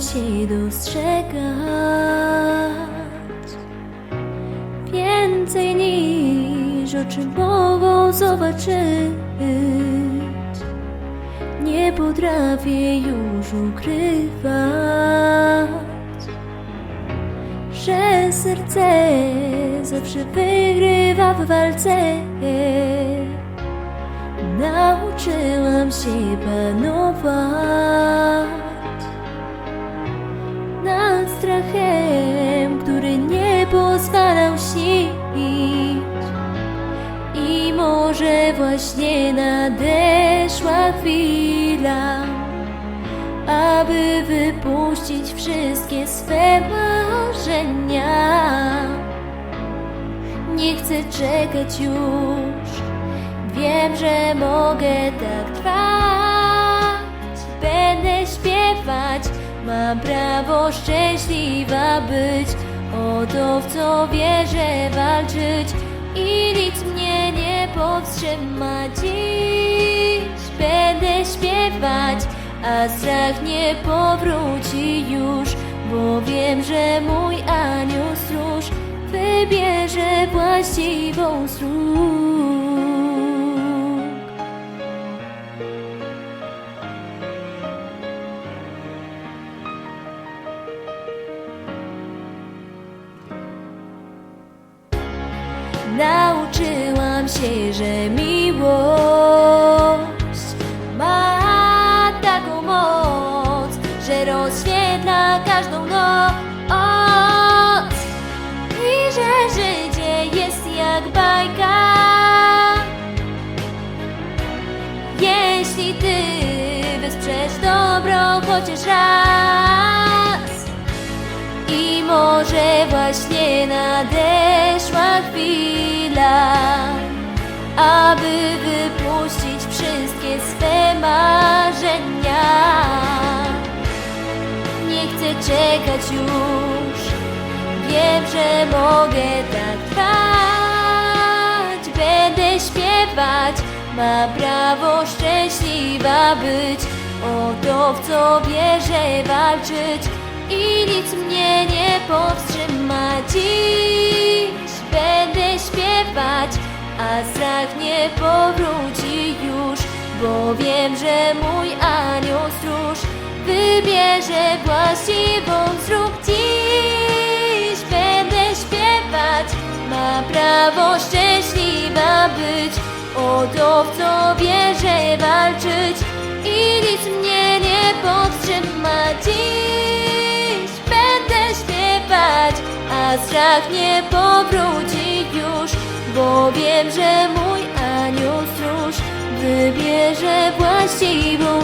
się dostrzegać więcej niż oczy mogą zobaczyć. Nie potrafię już ukrywać, że serce zawsze wygrywa w walce. Nauczyłam się panować strachem, który nie pozwalał śnić. I może właśnie nadeszła chwila, aby wypuścić wszystkie swe marzenia. Nie chcę czekać już, wiem, że mogę tak trwać. Mam prawo szczęśliwa być. O to, w co wierzę, walczyć i nic mnie nie powstrzyma dziś. Będę śpiewać, a strach nie powróci już, bo wiem, że mój anioł stróż wybierze właściwą z Nauczyłam się, że miłość ma taką moc, że rozświetla każdą noc i że życie jest jak bajka. Jeśli ty wesprzesz dobro chociaż raz i może właśnie nadeszła chwila, aby wypuścić wszystkie swe marzenia. Nie chcę czekać już, wiem, że mogę tak trwać. Będę śpiewać, ma prawo szczęśliwa być. O to, w co wierzę, walczyć i nic mnie nie powstrzyma dziś. A strach nie powróci już, bo wiem, że mój anioł stróż wybierze właściwą zrób dziś. Będę śpiewać, ma prawo szczęśliwa być. O to, w co wierzę, walczyć i nic mnie nie powstrzyma dziś. Będę śpiewać, a strach nie powróci bo wiem, że mój anioł stróż wybierze właściwą